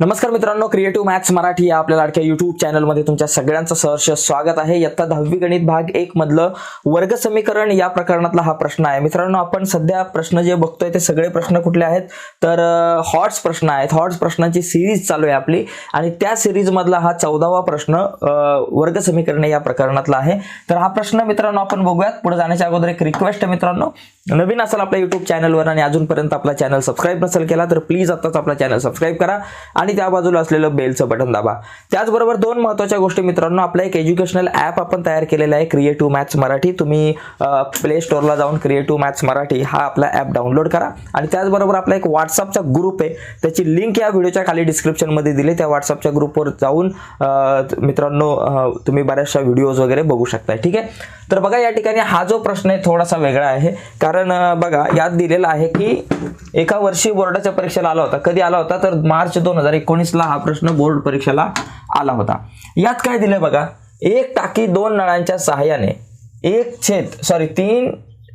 नमस्कार मित्रांनो creative maths Marathi या आपल्या लाडक्या युट्यूब चॅनलमध्ये तुमच्या सगळ्यांचं सहर्ष स्वागत आहे. इयत्ता दहावी गणित भाग एक मधलं वर्ग समीकरण या प्रकरणातला हा प्रश्न आहे. मित्रांनो आपण सध्या प्रश्न जे बघतोय ते सगळे प्रश्न कुठले आहेत? तर हॉट्स प्रश्न आहेत. हॉट्स प्रश्नांची सिरीज चालू आहे आपली आणि त्या सिरीजमधला हा चौदावा प्रश्न वर्ग समीकरण या प्रकरणातला आहे. तर हा प्रश्न मित्रांनो आपण बघूयात. पुढे जाण्याच्या अगोदर एक रिक्वेस्ट आहे मित्रांनो. नवीन असेल आपल्या युट्यूब चॅनलवर आणि अजूनपर्यंत आपला चॅनल सबस्क्राईब नसेल केला तर प्लीज आत्ताच आपला चॅनल सबस्क्राईब करा. आणि त्या बाजूला असलेलं बेलचं बटन दाबा. त्याचबरोबर दोन महत्त्वाच्या गोष्टी मित्रांनो आपलं एक एज्युकेशनल ॲप आपण तयार केलेलं आहे क्रिएटिव्ह मॅथ्स मराठी. तुम्ही प्ले स्टोअरला जाऊन क्रिएटिव्ह मॅथ्स मराठी हा आपला ॲप डाउनलोड करा. आणि त्याचबरोबर आपला एक व्हॉट्सअपचा ग्रुप आहे त्याची लिंक या व्हिडिओच्या खाली डिस्क्रिप्शनमध्ये दिली त्या व्हॉट्सअपच्या ग्रुपवर जाऊन मित्रांनो तुम्ही बऱ्याचशा व्हिडिओज वगैरे बघू शकता ठीक आहे? तर बघा या ठिकाणी हा जो प्रश्न आहे थोडासा वेगळा आहे. कारण बघा यात दिलेला आहे की एका वर्षी बोर्डाच्या परीक्षेला आला होता. कधी आला होता? तर मार्च दोन हजार एकोणीसला हा प्रश्न बोर्ड परीक्षेला आला होता. यात काय दिलंय बघा एक टाकी दोन नळांच्या सहाय्याने एक छेद सॉरी तीन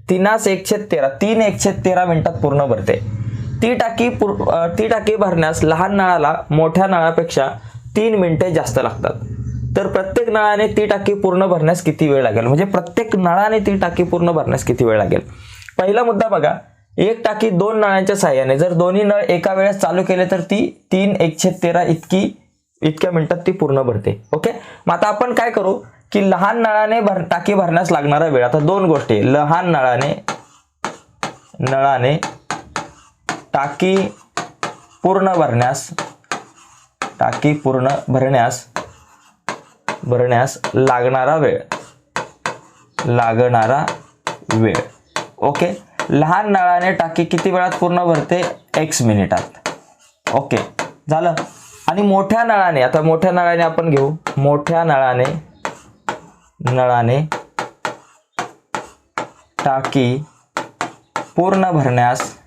तीनास एक छेद तेरा तीन एक छेद तेरा मिनिटात पूर्ण भरते. ती टाकी पूर- ती टाकी भरण्यास लहान नळाला मोठ्या नळापेक्षा तीन मिनिटे जास्त लागतात. तर प्रत्येक नळाने ती टाकी पूर्ण भरण्यास किती वेळ लागेल? म्हणजे प्रत्येक नळाने ती टाकी पूर्ण भरण्यास किती वेळ लागेल? पहिला मुद्दा बघा एक टाकी दोन नळांच्या साह्याने. जर दोन्ही नळ एका वेळेस चालू केले तर ती तीन एकशे तेरा इतकी इतक्या मिनिटात ती पूर्ण भरते. ओके? मग आता आपण काय करू की लहान नळाने भर टाकी भरण्यास लागणारा वेळ. आता दोन गोष्टी. लहान नळाने नळाने टाकी पूर्ण भरण्यास टाकी पूर्ण भरण्यास भरण्यास लागणारा वेळ. लागणारा वेळ. ओके? लहान नळाने टाकी किती वेळात पूर्ण भरते? एक्स मिनिटात. ओके झालं. आणि मोठ्या नळाने आता मोठ्या नळाने आपण घेऊ. मोठ्या नळाने नळाने टाकी पूर्ण भरण्यास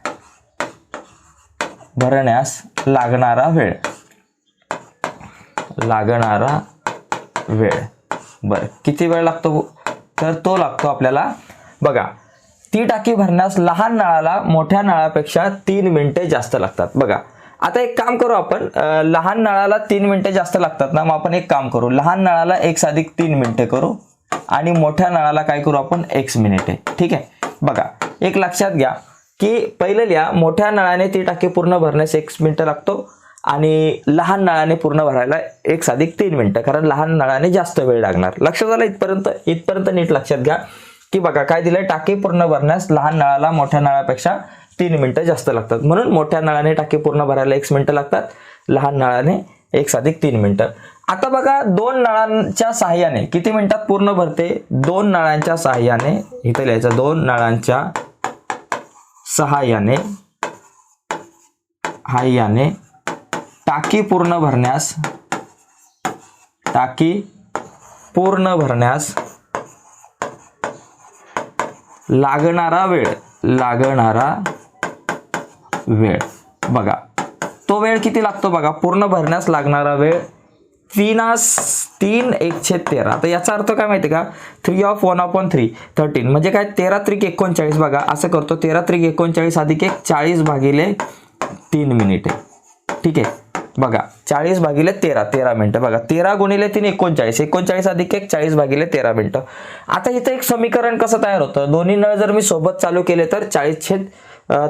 भरण्यास लागणारा वेळ. लागणारा वेळ. बरं. किती वेळ लागतो? तर तो लागतो आपल्याला बघा. ती टाकी भरण्यास लहान नळाला मोठ्या नळापेक्षा तीन मिनिटे जास्त लागतात. बघा आता एक काम करू आपण. लहान नळाला तीन मिनिटे जास्त लागतात ना मग आपण एक काम करू. लहान नळाला एक अधिक तीन मिनिटे करू आणि मोठ्या नळाला काय करू आपण एक्स मिनिटे. ठीक आहे? बघा एक लक्षात घ्या की पहिलं लिहा मोठ्या नळाने ती टाकी पूर्ण भरण्यास एक मिनिटं लागतो आणि लहान नळाने पूर्ण भरायला एक साधिक तीन मिनिटं कारण लहान नळाने जास्त वेळ लागणार. लक्षात आलं इथपर्यंत? इथपर्यंत नीट लक्षात घ्या. की बघा काय दिलंय? टाकी पूर्ण भरण्यास लहान नळाला मोठ्या नळापेक्षा तीन मिनिटं जास्त लागतात. म्हणून मोठ्या नळाने टाकी पूर्ण भरायला एक मिनिटं लागतात लहान नळाने एक साधिक तीन मिनिटं. आता बघा दोन नळांच्या सहाय्याने किती मिनिटात पूर्ण भरते? दोन नळांच्या सहाय्याने इथं लिहायचं दोन नळांच्या सहाय्याने हाय्याने टाकी पूर्ण भरण्यास टाकी पूर्ण भरण्यास लागणारा वेळ लागणारा वेळ. बघा तो वेळ किती लागतो बघा? पूर्ण भरण्यास लागणारा वेळ तीनास तीन एकशे तेरा. तर याचा अर्थ काय माहिती का? Three of one upon three thirteen म्हणजे काय? तेरा त्रिक एकोणचाळीस. बघा असं करतो तेरा त्रिक एकोणचाळीस अधिक एक चाळीस भागिले तीन मिनिटे ठीक आहे? बघा चाळीस भागिले तेरा तेरा मिनिटं. बघा तेरा गुणिले तीन एकोणचाळीस एकोणचाळीस अधिक एक चाळीस भागिले तेरा मिनिटं. आता इथं एक समीकरण कसं तयार होतं? दोन्ही नळ जर मी सोबत चालू केले तर चाळीस छेद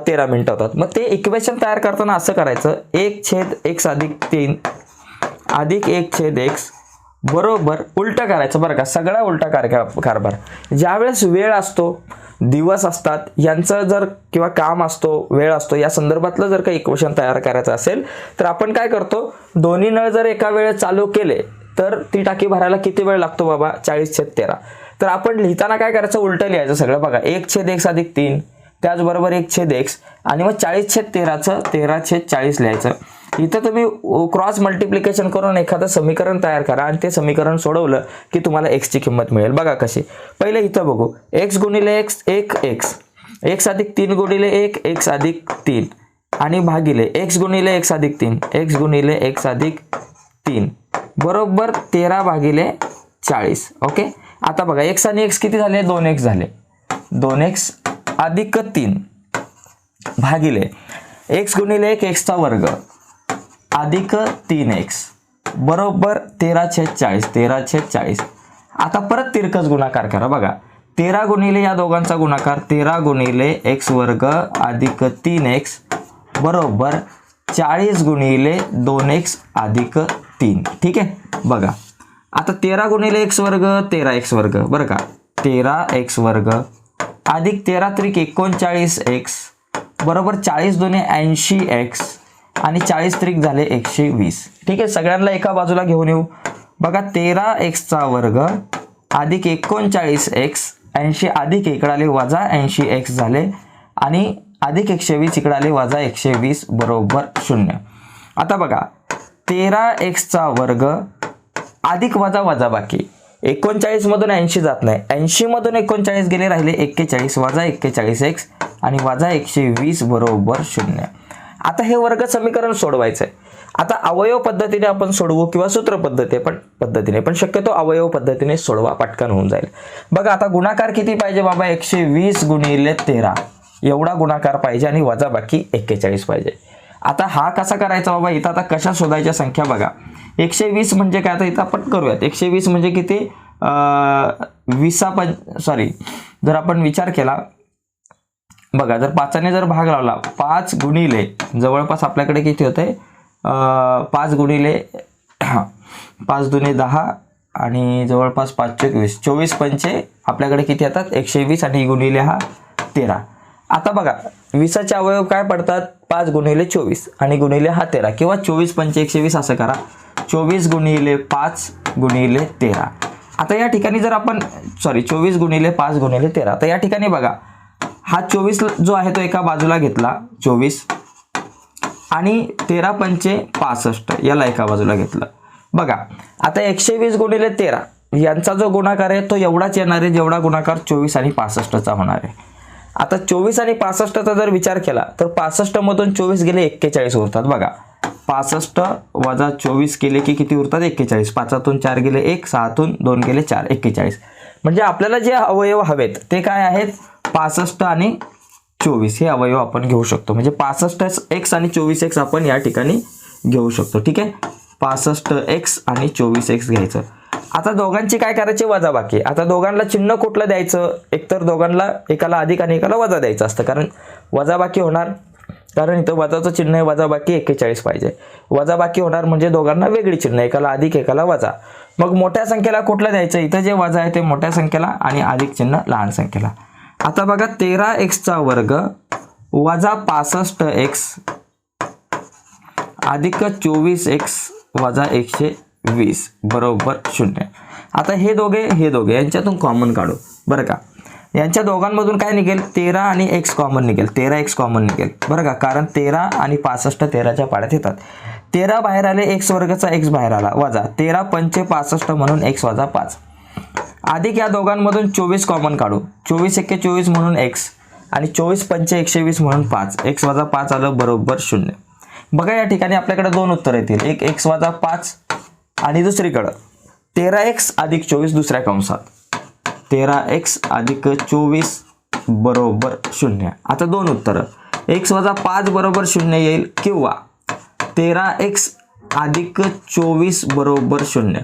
तेरा मिनिटं होतात. मग ते इक्वेशन तयार करताना असं करायचं एक छेद एक्स अधिक तीन अधिक एक छेद एक्स बरोबर उलटं करायचं. बरं का सगळा उलटा कार कारभार. ज्यावेळेस वेळ असतो दिवस असतात यांचं जर किंवा काम असतो वेळ असतो या संदर्भातलं जर काही इक्वेशन तयार करायचं असेल तर आपण काय करतो? दोन्ही नळ जर एका वेळेस चालू केले तर ती टाकी भरायला किती वेळ लागतो बाबा? चाळीस छेद तेरा. तर आपण लिहिताना काय करायचं? उलटं लिहायचं सगळं बघा. एक छेद एक्स अधिक तीन त्याचबरोबर एक छेद एक्स आणि मग चाळीस छेद तेराचं तेरा छेद चाळीस लिहायचं. इथं तुम्ही क्रॉस मल्टिप्लिकेशन करून एखादं समीकरण तयार करा आणि ते समीकरण सोडवलं की तुम्हाला एक्सची किंमत मिळेल. बघा कशी. पहिले इथं बघू. एक्स गुणिले एक्स एक एक्स एक्स अधिक तीन गुणिले एक एक्स अधिक तीन. आणि भागिले एक्स गुणिले एक्स अधिक तीन. एक्स गुणिले एक्स अधिक तीन. बरोबर तेरा भागिले चाळीस. ओके? आता बघा एक्स आणि एक्स किती झाले? दोन एक्स झाले. दोन एक्स अधिक तीन भागिले. एक्स गुणिले एक एक्सचा वर्ग. अधिक तीन एक्स बरोबर तेरा छेद चाळीस तेरा छेद चाळीस आता परत तिरकस गुणाकार करा बघा. तेरा गुणिले या दोघांचा गुणाकार तेरा गुणिले एक्स वर्ग अधिक तीन एक्स बरोबर चाळीस गुणिले दोन एक्स अधिक तीन. ठीक आहे? बघा. आता तेरा गुणिले एक्स वर्ग तेरा एक्स वर्ग. बरं का? तेरा एक्स वर्ग अधिक तेरा त्रिक एकोणचाळीस एक्स बरोबर चाळीस दोन्ही ऐंशी एक्स आणि चाळीस त्रिक झाले एकशे वीस. ठीक आहे सगळ्यांना एका बाजूला घेऊन येऊ. बघा तेरा एक्सचा वर्ग अधिक एकोणचाळीस एक्स ऐंशी अधिक इकडे आले वजा ऐंशी एक्स झाले आणि अधिक एकशे वीस इकडे आले वजा एकशे वीस बरोबर शून्य. आता बघा तेरा एक्सचा वर्ग अधिक वजा वजा बाकी. एकोणचाळीसमधून ऐंशी जात नाही. ऐंशीमधून एकोणचाळीस गेले राहिले एक्केचाळीस वजा एक्केचाळीस एक्स आणि वजा एकशे वीस बरोबर शून्य. आता हे वर्ग समीकरण सोडवायचं आहे आता अवयव पद्धतीने आपण सोडवू किंवा सूत्र पद्धती पण पद्धतीने पण शक्यतो अवयव पद्धतीने सोडवा पटकन होऊन जाईल. बघा आता गुणाकार किती पाहिजे बाबा? एकशे वीस गुणिले तेरा. एवढा गुणाकार पाहिजे आणि वजा बाकी एक्केचाळीस पाहिजे. आता हा कसा करायचा बाबा? इथं आता कशा शोधायच्या संख्या बघा. एकशे वीस म्हणजे काय? आता इथं आपण करूयात. एकशे वीस म्हणजे किती? विसा पण सॉरी जर आपण विचार केला बघा जर पाचाने जर भाग लावला पाच गुणिले जवळपास आपल्याकडे किती होते पाच गुणिले पाच दुने दहा आणि जवळपास पाच चोवीस चोवीस पंचे आपल्याकडे किती येतात? एकशे वीस आणि गुणिले हा तेरा. आता बघा विसाचे अवयव काय पडतात? पाच गुणिले चोवीस आणि गुणिले हा तेरा. किंवा चोवीस पंचे एकशे वीस असं करा. चोवीस गुणिले पाच गुणिले तेरा. आता या ठिकाणी जर आपण सॉरी चोवीस गुणिले पाच गुणिले तेरा. तर या ठिकाणी बघा हा चोवीस जो आहे तो एका बाजूला घेतला चोवीस. आणि तेरा पंचे पासष्ट याला एका बाजूला घेतलं. बघा आता एकशे वीस गुणिले तेरा यांचा जो गुणाकार आहे तो एवढाच येणार आहे जेवढा गुणाकार चोवीस आणि पासष्टचा होणार आहे. आता चोवीस आणि पासष्टचा जर विचार केला तर पासष्टमधून चोवीस गेले एक्केचाळीस उरतात. बघा पासष्ट वजा चोवीस केले की किती उरतात? एक्केचाळीस. पाचातून चार गेले एक सहातून दोन गेले चार एक्केचाळीस. म्हणजे आपल्याला जे अवयव हवेत ते काय आहेत? पासष्ट आणि चोवीस हे अवयव आपण घेऊ शकतो. म्हणजे पासष्ट एक्स आणि चोवीस एक्स आपण या ठिकाणी घेऊ शकतो. ठीक आहे? पासष्ट एक्स आणि चोवीस एक्स घ्यायचं. आता दोघांची काय करायची? वजा बाकी आता दोघांना चिन्ह कुठलं द्यायचं? एकतर दोघांना एकाला अधिक आणि एकाला वजा द्यायचं असतं. कारण वजाबाकी होणार. कारण इथं वजाचं चिन्ह आहे. वजाबाकी एक्केचाळीस पाहिजे. वजाबाकी होणार म्हणजे दोघांना वेगळी चिन्ह एकाला अधिक एकाला वजा. मग मोठ्या संख्येला कुठलं द्यायचं? इथं जे वजा आहे ते मोठ्या संख्येला आणि अधिक चिन्ह लहान संख्येला. आता बघा तेरा एक्सचा वर्ग वजा पासष्ट एक्स अधिक चोवीस एक्स वजा एकशे वीस बरोबर शून्य. आता हे दोघे हे दोघे यांच्यातून कॉमन काढू. बरं का? यांच्या दोघांमधून काय निघेल? तेरा आणि एक्स कॉमन निघेल. तेरा एक्स कॉमन निघेल. बरं का? कारण तेरा आणि पासष्ट तेराच्या पाड्यात येतात. तेरा बाहेर आले एक्स वर्गाचा एक्स बाहेर आला. वजा. तेरा पंचे पासष्ट म्हणून एक्स वजा पाच. अधिक या दोघांमधून चोवीस कॉमन काढू. चोवीस एक्के चोवीस म्हणून एक्स आणि चोवीस पंचे एकशे वीस म्हणून पाच. एक्स वजा पाच आलं बरोबर शून्य. बघा या ठिकाणी आपल्याकडे दोन उत्तर येतील. एक एक्स वजा पाच आणि दुसरीकडं. तेरा एक्स अधिक चोवीस दुसऱ्या कंसात. तेरा एक्स अधिक चोवीस बरोबर शून्य. आता दोन उत्तरं. एक्स वजा पाच बरोबर शून्य येईल किंवा तेरा एक्स अधिक चोवीस बरोबर शून्य.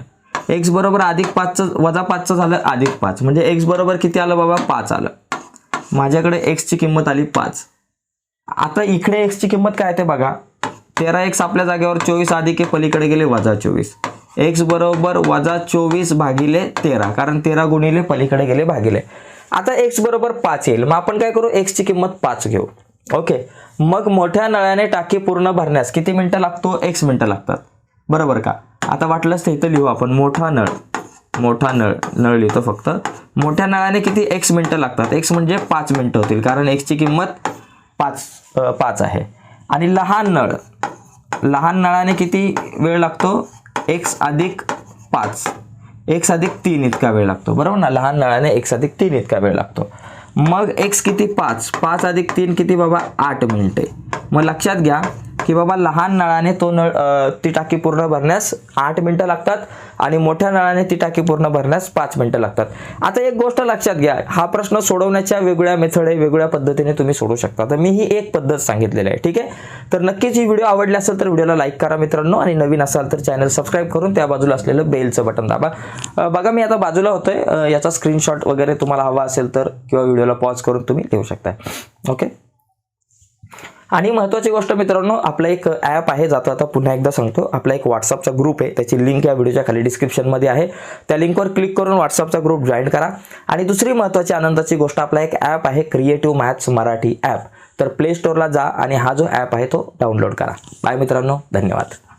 एक्स बरोबर अधिक पाचचं वजा पाचचं झालं अधिक पाच. म्हणजे एक्स बरोबर किती आलं बाबा? पाच आलं. माझ्याकडे एक्सची किंमत आली पाच. आता इकडे एक्सची किंमत काय ते बघा. तेरा एक्स आपल्या जागेवर चोवीस अधिक आहे पलीकडे गेले वजा चोवीस. एक्स बरोबर वजा चोवीस भागिले तेरा. कारण तेरा गुणिले पलीकडे गेले भागिले. आता एक्स बरोबर पाच येईल. मग आपण काय करू? एक्सची किंमत पाच घेऊ. ओके? मग मोठ्या नळ्याने टाकी पूर्ण भरण्यास किती मिनिटं लागतो? एक्स मिनिटं लागतात. बरोबर का? आता वाटलंच ते इथं लिहू आपण. मोठा नळ. मोठा नळ. नळ लिहितो फक्त. मोठ्या नळाने किती एक्स मिनटं लागतात? एक्स म्हणजे पाच मिनटं होतील. कारण एक्सची किंमत पाच पाच आहे. आणि लहान नळ. लहान नळाने किती वेळ लागतो? एक्स अधिक पाच. एक्स अधिक तीन इतका वेळ लागतो. बरोबर ना? लहान नळाने एक्स अधिक तीन इतका वेळ लागतो. मग एक्स किती पाच? पाच अधिक तीन किती बाबा? आठ मिनिटे. मग लक्षात घ्या. की बाबा लहान नळाने तो नळ ती टाकी पूर्ण भरण्यास आठ मिनटं लागतात आणि मोठ्या नळाने ती टाकी पूर्ण भरण्यास पाच मिनटं लागतात. आता एक गोष्ट लक्षात घ्या हा प्रश्न सोडवण्याच्या वेगळ्या मेथड आहे वेगळ्या पद्धतीने तुम्ही सोडू शकता. तर मी ही एक पद्धत सांगितलेली आहे ठीक आहे? तर नक्कीच ही व्हिडिओ आवडली असेल तर व्हिडिओला लाईक करा मित्रांनो आणि नवीन असाल तर चॅनल सबस्क्राईब करून त्या बाजूला असलेलं बेलचं बटन दाबा. बघा मी आता बाजूला होतोय याचा स्क्रीनशॉट वगैरे तुम्हाला हवा असेल तर किंवा व्हिडिओला पॉज करून तुम्ही देऊ शकता. ओके आणि महत्त्वाची गोष्ट मित्रांनो आपला एक ॲप आहे जातो आता पुन्हा एकदा सांगतो. आपला एक व्हॉट्सअपचा ग्रुप आहे. त्याची लिंक या व्हिडिओच्या खाली डिस्क्रिप्शनमध्ये आहे. त्या लिंकवर क्लिक करून व्हॉट्सअपचा ग्रुप जॉईन करा. आणि दुसरी महत्त्वाची आनंदाची गोष्ट आपला एक ॲप आहे क्रिएटिव्ह मॅथ्स मराठी ॲप तर प्ले स्टोअरला जा आणि हा जो ॲप आहे तो डाउनलोड करा. बाय मित्रांनो. धन्यवाद.